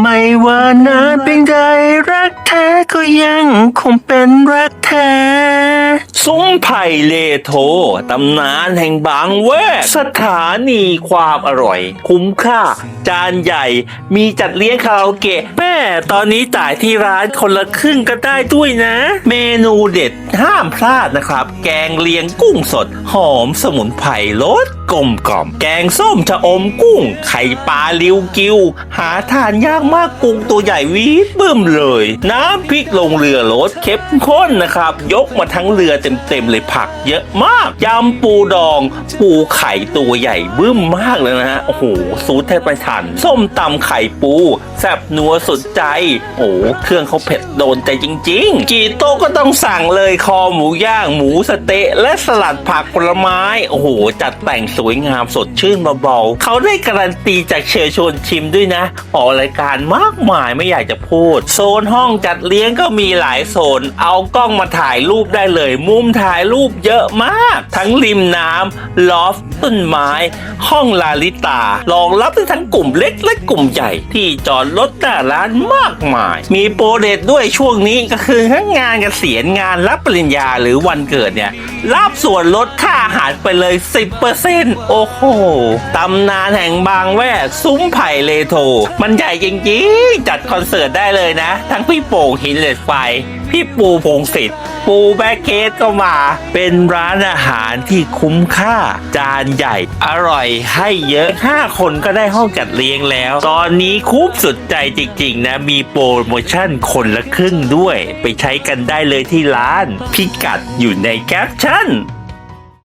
ไม่ว่านานเพียงใดรักแท้ก็ยังคงเป็นรักแท้ซุ้มไผ่เลโทตำนานแห่งบางแวกสถานีความอร่อย คุ้มค่า จานใหญ่ มีจัดเลี้ยงคาราโอเกะแม่ตอนนี้จ่ายที่ร้านคนละครึ่งก็ได้ด้วยนะ เมนูเด็ดห้ามพลาดนะครับ แกงเลียงกุ้งสด หอมสมุนไพรรสกลมกล่อม แกงส้มชะอมกุ้ง ไข่ปลาลิวกิว หาทานยากมากกุ้งตัวใหญ่วีดบึ้มเลย น้ำพริกลงเรือรสเข้มข้นนะครับ ยกมาทั้งเรือเต็มๆเลยผักเยอะมากยำปูดอง ปูไข่ตัวใหญ่บึ้มมากเลยนะฮะโอ้โหสูตรแทบไปทัน ส้มตำไข่ปู แซ่บนัวสุดใจ โอ้โหเครื่องเขาเผ็ดโดนใจจริง ๆ กี่โต๊ะก็ต้องสั่งเลยคอหมูย่าง หมูสเต๊ะและสลัดผักผลไม้ โอ้โห จัดแต่งสวยงามสดชื่นเบาๆเขาได้การันตีจากเชิญชวนชิมด้วยนะออกรายการมากมายไม่อยากจะพูด โซนห้องจัดเลี้ยงก็มีหลายโซน เอากล้องมาถ่ายรูปได้เลย มุมถ่ายรูปเยอะมาก ทั้งริมน้ำลอฟต้นไม้ ห้องลาลิตารองรับได้ทั้งกลุ่มเล็กและกลุ่มใหญ่ที่จอดรถหน้าร้านมากมาย มีโปรเดตด้วยช่วงนี้ก็คือทั้งงานเกษียณงานรับปริญญาหรือวันเกิดเนี่ยรับส่วนลดค่าอาหารไปเลย 10%โอ้โหตำนานแห่งบางแวกซุ้มไผ่เลโท มันใหญ่จริงริงๆ จัดคอนเสิร์ตได้เลยนะ ทั้งพี่โป่งหินเหล็กไฟ พี่ปูพงศิษฐ์ปูแบคเคสก็มา เป็นร้านอาหารที่คุ้มค่า จานใหญ่ อร่อยให้เยอะ 5 คนก็ได้ห้องจัดเลี้ยงแล้ว ตอนนี้คุ้มสุดใจจริงๆ นะ มีโปรโมชั่นคนละครึ่งด้วย ไปใช้กันได้เลยที่ร้าน พิกัดอยู่ในแคปชั่น